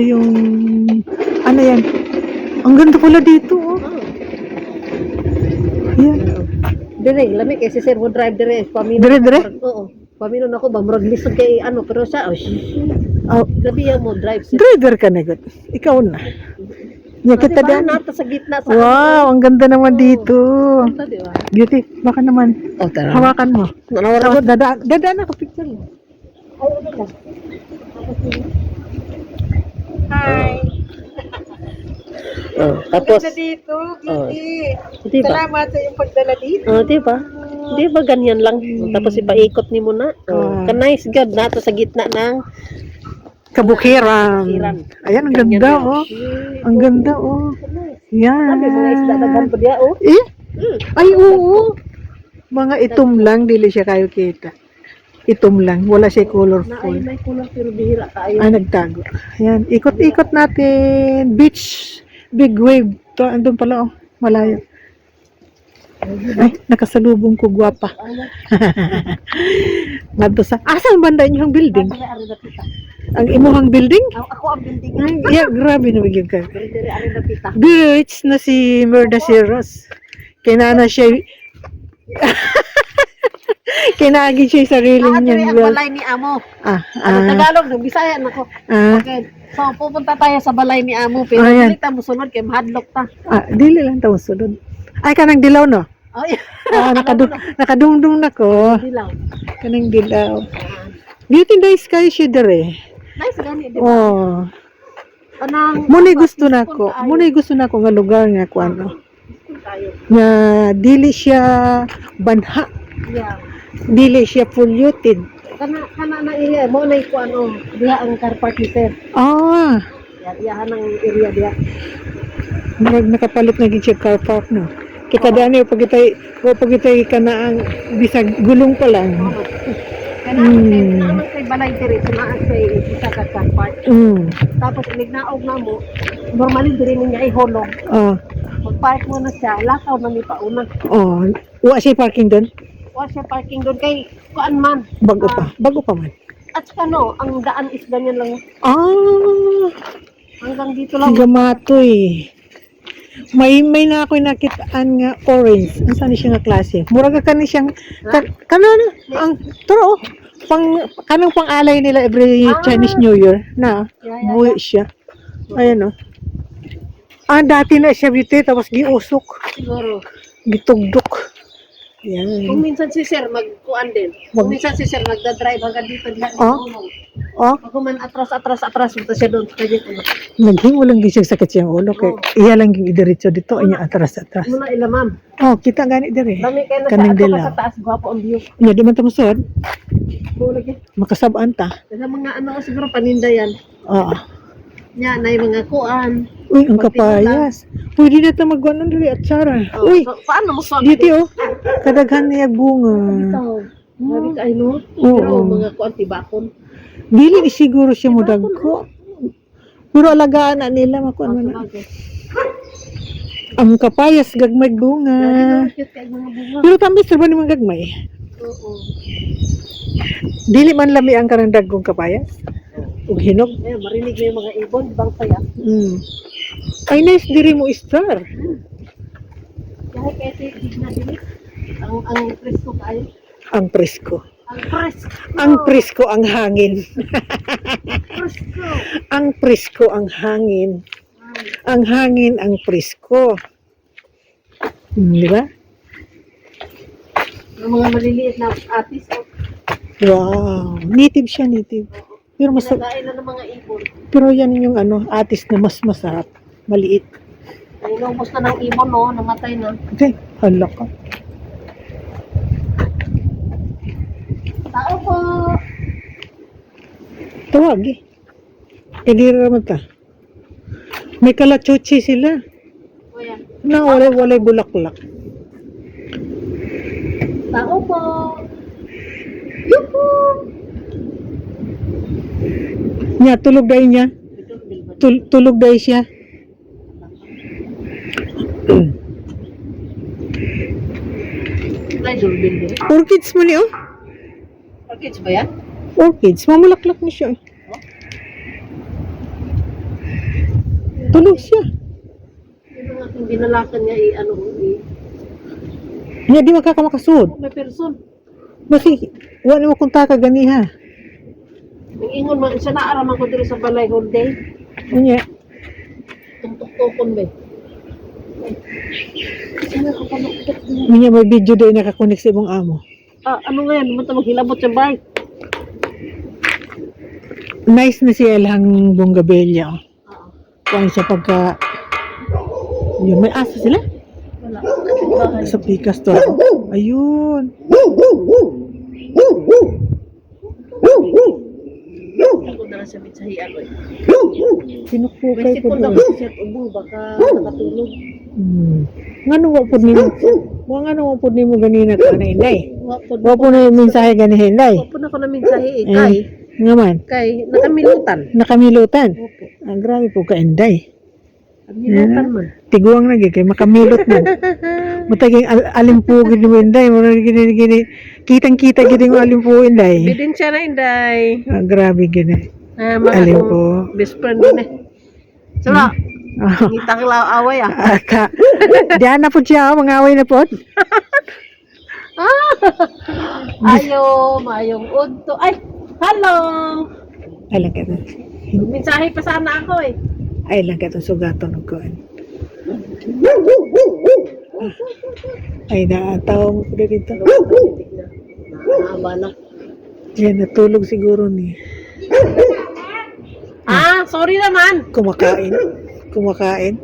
yung ano yan? Ang ganda pala dito, oh. Yan. Dire, lami kay si Sir mo drive dire. Pamino. Dire, dire? Oo. Pamino na ako ba murag lisod kay ano pero siya oh. Oh, yan mo drive sir. driver ka na, God. Ikaw na. Yan, kita dyan. nata sa gitna sa Wow, ang ganda naman dito. ano, di ba? Beauty, baka naman. Oh, tara. Hawakan mo. Nanawara Tapos dadaan, dadaan ako picture mo. Hi. Oh, tapos Ganda dito, Oh. Kitty. di ba? Salamat sa iyong pagdala dito. Oh, di ba? Di ba ganyan lang? Tapos ipaikot ni mo na. Oh, Ah. ka nice god nata sa gitna ng Kabukiran. Kabukiran. Ayan, ang Ganyan ganda, yan. oh. Shit. Ang ganda, oh. Yan. Sabi mga isda daghan pa diya oh. Eh? Hmm. Ay, oo. Mga itom lang, dili siya kayo kita. Itom lang, wala siya Na ay colorful. may kulang pero bihira tayo. Ah, nagtago. Ayan, ikot-ikot natin. Beach, big wave. To, andun pala, oh, malayo. Ay, nakasalubong ko, gwapa. Nandito sa, asang banda building? Ari na pita. Ang imuhang building? Ako, ang building. Ay, yeah, grabe na bigyan ka. Dire ari na na si Merda Siros. Kinana siya, kinagi siya yung sarili Ah, niya. ang balay ni Amo. Ah, Ano ah, Tagalog no, Bisaya nako. ah, Okay. So pupunta tayo sa balay ni Amo pero Ayan. dili ta mo sunod kay mahadlok ta. ah, dili lang tayo sunod. Ay, kanang dilaw, no? Oh, yeah. Ah, nakadu nakadungdung na ko. Dilaw. Kanang dilaw. Beauty the sky siya dere. Nice gani di ba? Oh. Anang Muna gusto na ko. Muna gusto na ko nga lugar nga ko ano. Nga dili siya banha. Yeah. Dili siya polluted. Kana kana na area mo na ko ano, diha ang car park ni Sir. Ah, diha ang area diha. nag nakapalit na gid siya car park no. Kita dani pag itay o pag itay kana ang bisag gulong pa lang. Kana Hmm. kay naman kay balay diri kay isa ka car park. Mm. Tapos inignaog na mo, normally diri niya ihulog. Oh, Mag-park mo na siya, lakaw na ni pauna. oh. Wa siya parking doon? Wa siya parking doon kay kuan man. Bago pa. Bago pa man. At saka no, ang daan is ganyan lang. Ah, Hanggang dito lang. gamatoy. May may na ako nakitaan nga orange. Ang saan siya nga klase? Mura ka kani siyang kan, kano na ang turo pang kanang pang-alay nila every Ah. Chinese New Year na Yeah, yeah, buhi siya. Ayan oh. Ah, dati na siya biti tapos giusok, Siguro. gitugdok. Kung Yan. minsan si Sir magkuan din. Kung minsan si Sir magda-drive hanggang dito diha. Oh. Oh, Ako man atras atras atras punta siya doon kay dito. naghimo lang gisig sakit siyang ulo kay iya lang gidiretso dito inya atras atras. Muna ila ma'am. Oh, kita gani dire. Lami kay na sa Kaning ato dilaw. sa taas gwapo ang view. Nya di man ta musod, Buo lagi. makasabaan ta. Sa mga ano siguro paninda yan. Oo. Nya na mga kuan. Uy, ang kapayas. Pwede na ito magwanan dali at Sara. Oh, Uy, so, paano mo swap? dito oh. Kadaghan niya bunga. Ito. Ka ay no. Oo. Mga kuan tibakon. Dili ni siguro siya mudagko. Pero alagaan na nila makuan man. na. Sabagay. Ang kapayas gagmay bunga. mga cute kay mga bunga. Pero tambis ra ba ni mga gagmay? Oo. Dili man lami ang karang dagkong kapayas. Ug hinog. Eh, marinig mo yung mga ibon, bang saya. Mm. Ay nice diri mo star. Kahit kasi tigna din ang ang presko kayo. Ang presko. Ang presko. Ang presko ang hangin. presko. ang presko ang hangin. Ang hangin ang presko. Di ba? Ang mga maliliit na atis, oh, Wow. Native siya, native. Pero mas nagain na ng mga ibon. pero yan yung ano, atis na mas masarap. Maliit. Nilubos na ng ibon, no? Namatay na. Okay, hala ka. Tao po. Tawag eh. Eh, di naman ta. May kalachuchi sila. Kuya. Na wala wala bulaklak. Tao po. Yuhu! Nya tulog dai niya. Tul- tulog dai siya. Orchids mo ni oh. Orchids ba yan? Orchids, mamulaklak na siya. eh. Tulog siya. Yun ang aking binalakan niya, i, ano, i, Hindi di magkakamakasud. may person. Basi, wala mo kung taka ganiha. Ang ingon man, siya naaraman ko dito sa balay whole day. Unya, Tuntok-tukon ba? Unya may video doon nakakunik sa ibong amo. Ah, ano nga yan? Naman ito maghilabot sa bahay. Nice na siya lang Bongabella. Ah, Kung siya pagka... Yun, may asa sila? wala. Bahay. Sa pikas to. Ayun. Ako na lang sa bitsahian ko. eh. May Pinukpukay ko sipon na doon. ko siya ubo, baka nakatulog. Hmm. Nga nung wapod nimo. Wa nga nung wapod nimo ganina ka na inday. Wapod Wapo na mensahe ganihin inday. Wapod na ko na mensahe eh. Kay, Nga man. kay, nakamilutan. Nakamilutan. Opo. Ang grabe po ka inday. Nakamilutan man. Tiguang na kay makamilot mo. Mataging al alimpugid mo inday. Mura gini gini. Kitang-kita gini mo alimpugid inday. Bidensya na inday. Ang grabe gini. Ah, mga Alin akong po? best friend din eh. Sala, Ah, ngita ka lang away ah. Aka. Diyan na po siya, mga away na po. Ayo, mayong udto. Ay, hello! Ay lang ka Mensahe pa sana ako eh. Ay lang ka sugaton ng kuan. Ay naataw mo po dito. Mahaba na. Yan, natulog siguro ni. Ah, sorry naman. Kumakain. Kumakain.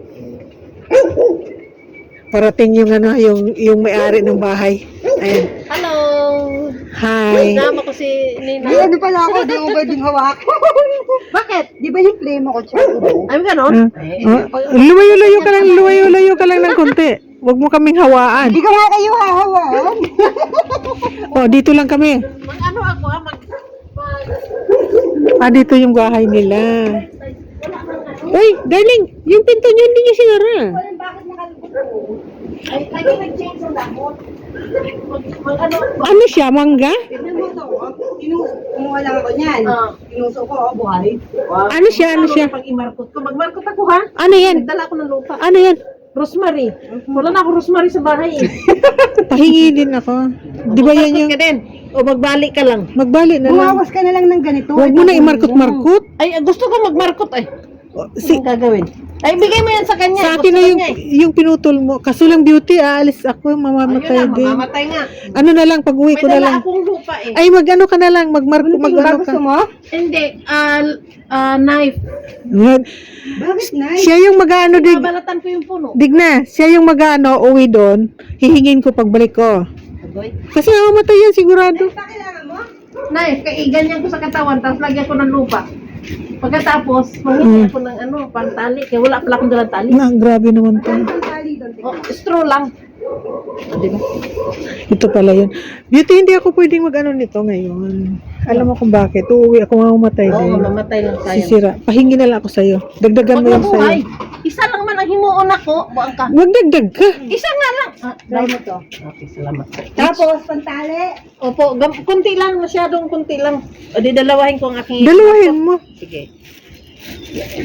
Parating yung ano, yung, yung may-ari ng bahay. Ayan. Hello! Hi. Nama ko si Ay, Nina. ano pala ako, di mo pwedeng hawak. Bakit? Di ba yung play mo ko, siya? Ay, ganon? Ah, ah, lumayo-layo ka lang, lumayo-layo ka lang ng konti. Huwag mo kaming hawaan. Hindi ko nga kayo hahawan. Oh, dito lang kami. Mag ano ako ah, mag... mag Ah, dito yung bahay nila. Uy, darling, yung pinto niyo hindi niya sinara. ay, ay, nag-change ang mag ano. Ano siya, mangga? Pinuso ko, kumuha lang ako niyan. Ah. Pinuso ko, oh, buhay. Ano siya, ano siya? Pag imarkot ko, magmarkot ako ha. Ano yan? Nagdala ako ng lupa. Ano yan? Rosemary. Wala na ako rosemary sa bahay eh. Pahingi din ako. Di ba yan yung... Magmarkot ka din. O magbalik ka lang. Magbalik na lang. Bumawas ka na lang ng ganito. Huwag mo na imarkot-markot. Ay, gusto ko magmarkot eh. Oh, Si, Anong gagawin? Ay, bigay mo yan sa kanya. sa Gusto akin na yung, niya eh. yung pinutol mo. Kaso lang beauty, aalis ako, Ayun mamamatay na, din. mamamatay nga. Ano na lang, pag uwi May ko na dala lang. akong lupa eh. Ay, mag-ano ka na lang, mag-mark, Ano mag-ano ka. gusto mo? Hindi, ah, ah, knife. Nga- Bakit na? Siya yung mag-ano, dig, Babalatan ko yung puno. dig na. Siya yung mag-ano, uwi doon. Hihingin ko pagbalik ko. Agoy. Kasi mamamatay yan, sigurado. Kailangan mo? Knife, kaya ganyan ko sa katawan, tapos lagyan ko ng lupa. Pagkatapos, mangingi ako ng ano, pantali. Kaya wala pala akong dalang tali. Na, grabe naman to. Ang tali doon. Oh, straw lang. Di ba? Ito pala yun. Beauty, hindi ako pwedeng mag-ano nito ngayon. Alam mo kung bakit. Uuwi ako mamamatay Oo, din. mamamatay lang tayo. Sisira. Pahingi na lang ako sa'yo. Dagdagan Huwag mo na yung buhay. sa'yo. Isa lang man ang himuon ako. Buang ka. Huwag dagdag ka. Isa nga lang. Ah, Try mo to. Okay, salamat. Tapos, pantali. Opo, gam- kunti lang, masyadong kunti lang. O di dalawahin ko ang aking... Dalawahin mo. Sige.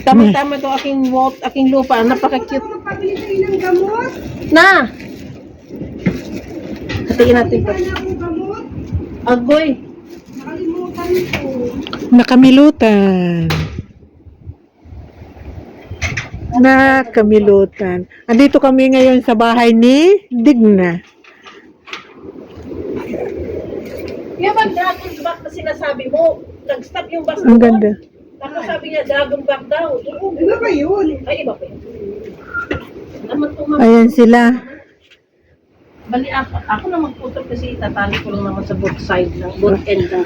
Tama-tama to aking wot, aking lupa. Napaka-cute. Pabili kayo ng gamot. Na! Hatiin natin to. Wala akong gamot. Agoy. Nakalimutan ko. Nakamilutan. Nakamilutan. Andito kami ngayon sa bahay ni Digna. Yung bang dragon back na sinasabi mo, nag-stop yung bus Ang ganda. Tapos sabi niya, dragon back daw. Ano ba yun? Ay, iba pa yun. Ayan sila. Bali ako, ako na magputol kasi tatali ko lang naman sa both side ng both end ng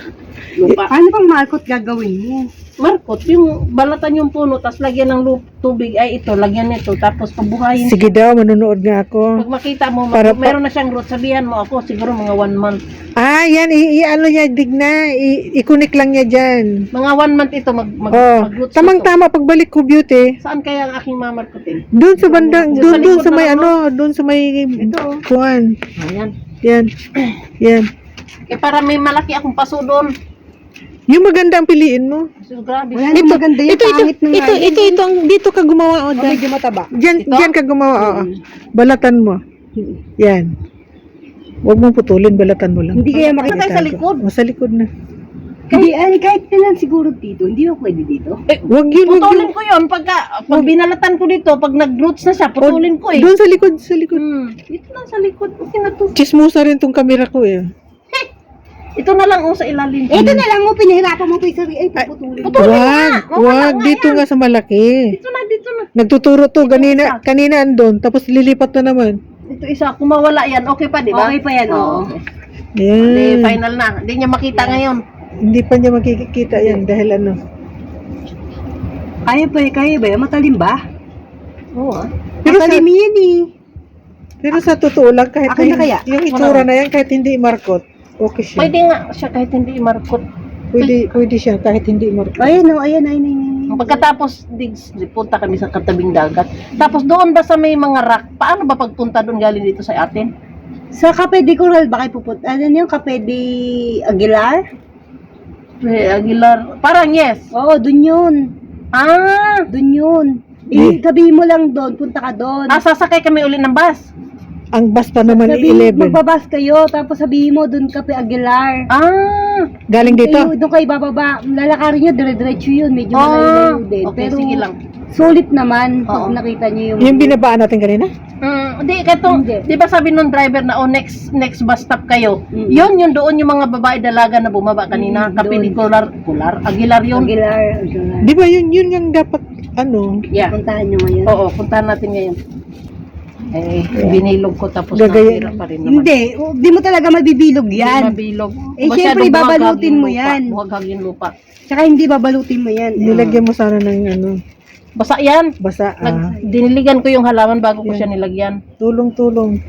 lupa. Paano pang markot gagawin mo? Markot, yung balatan yung puno, tapos lagyan ng lu- tubig, ay ito, lagyan nito, tapos pabuhayin. Sige daw, manonood nga ako. Pag makita mo, Para pa- meron na siyang root, sabihan mo ako, siguro mga one month. Ah, yan. I, i- ano niya, Digna. I, ikunik lang niya dyan. Mga one month ito, mag, mag, Oh, to. tamang-tama pagbalik ko, beauty. Saan kaya ang aking mamarkotin? Doon sa bandang, Doon sa doon, sa may ano, doon sa may Ito. kuan. Ayan. Yan. Yan. Eh para may malaki akong paso doon. Yung maganda ang piliin mo. So, grabe. Wala nang maganda yung ito, ito, pangit na ito, ito, ito, ang dito ka gumawa. Oh, Oh, dyan, medyo mataba. dyan, dyan ka gumawa. oo. balatan mo. Yan. Huwag mong putulin, balatan mo lang. Hindi kaya makita tayo sa likod. O, sa likod na. Hindi, ay, kahit na lang siguro dito. Hindi mo pwede dito. Eh, Huwag yun, putulin yun. ko yun. Pagka, pag binalatan ko dito, pag nag-roots na siya, putulin ko eh. Doon sa likod, sa likod. Hmm. Dito lang sa likod. Okay na to. Chismosa rin tong camera ko eh. Ito na lang oh, sa ilalim. Ito na lang mo, pinahirapan mo pa yung sarili. Ay, puputulin. Putulin Wag, nga. Okay wag. nga Dito yan. nga sa malaki. Dito na, dito na. Nagtuturo to. Kanina, kanina andon. Tapos lilipat na naman. Dito isa. Kung mawala yan, okay pa, di ba? Okay pa yan, oo. Hindi, Yan. final na. Hindi niya makita ngayon. Hindi pa niya makikita yan dahil ano. Kaya pa, kaya ba yan? Matalim ba? Oo ah. Pero sa, Matalim yan eh. pero sa totoo lang, kahit Akin na yung, kaya? yung itsura na yan, kahit hindi markot, okay siya. Pwede nga siya kahit hindi markot. Pwede, pwede siya kahit hindi markot. Ayan, oh, ayan, ayan, ayan. ayan. Pagkatapos, digs, punta kami sa katabing dagat. Tapos doon ba sa may mga rock, paano ba pagpunta doon galing dito sa atin? Sa Cape de Coral ba kayo pupunta? Ano yung Cape de Aguilar? Eh, Aguilar, parang yes. Oo, dun yun. Ah, Dun yun. Eh, sabihin mo lang doon, punta ka doon. ah sasakay kami uli ng bus. Ang bus pa naman Sabihin, 11. magbabas kayo, tapos sabihin mo doon Cape Aguilar. Ah, Galing dito. Kayo, doon kayo bababa. Lalakarin nyo, dire-diretso yun. Medyo ah. malayo din. Okay, Pero sige lang. Sulit naman pag Oo. nakita nyo yung... Yung binabaan natin kanina? Mm, hindi, kato, Hindi. di ba sabi nung driver na, oh, next next bus stop kayo. Mm. Yun, yun doon yung mga babae dalaga na bumaba kanina. Mm, Kapidikular, kular, Aguilar yun. Aguilar. Aguilar. Di ba yun, yun yung dapat, ano, Yeah. Puntahan nyo ngayon. Oo, puntahan natin ngayon. Eh, binilog ko tapos Gagaya- nasira pa rin naman. Hindi, oh, di mo talaga mabibilog Hindi yan. mabilog. Eh, syempre, babalutin mo yan. Buhaghag yung lupa. Tsaka hindi babalutin mo yan. nilagyan mo sana ng ano, Basa yan. basa, Nag, ah, diniligan ko yung halaman bago ko siya nilagyan. tulong-tulong.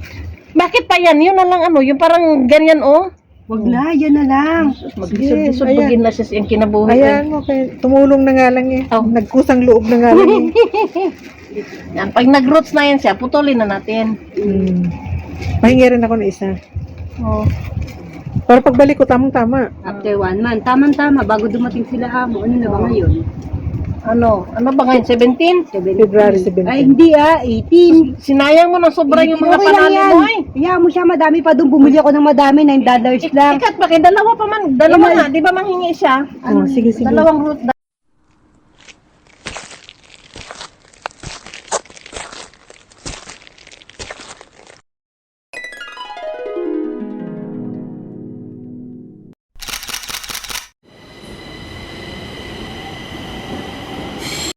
Bakit pa yan? Yun na lang ano, yung parang ganyan oh. Wag na, yan na lang. Mag-isod-isod ayan. na siya yung kinabuhi. Ayan, okay. Tumulong na nga lang eh. Oh. Nagkusang loob na nga lang eh. Yan, pag nag-roots na yan siya, putulin na natin. Hmm. Pahingi rin ako ng isa. Oh. Para pagbalik ko, tamang-tama. After one month, tamang-tama, bago dumating sila amo, ano na ba ngayon? Ano? Ano ba ngayon? 17? February 17. Ay, hindi ah, 18. Sinayang mo ng sobra yung mga Okay lang panalo yan. mo ay. Hayaan mo siya, madami pa doon. Bumili ako ng madami, 9 dollars lang. Ikat ba? Kaya dalawa pa man. Dalawa nga. Di ba manghingi siya? Oh, sige, sige. Dalawang root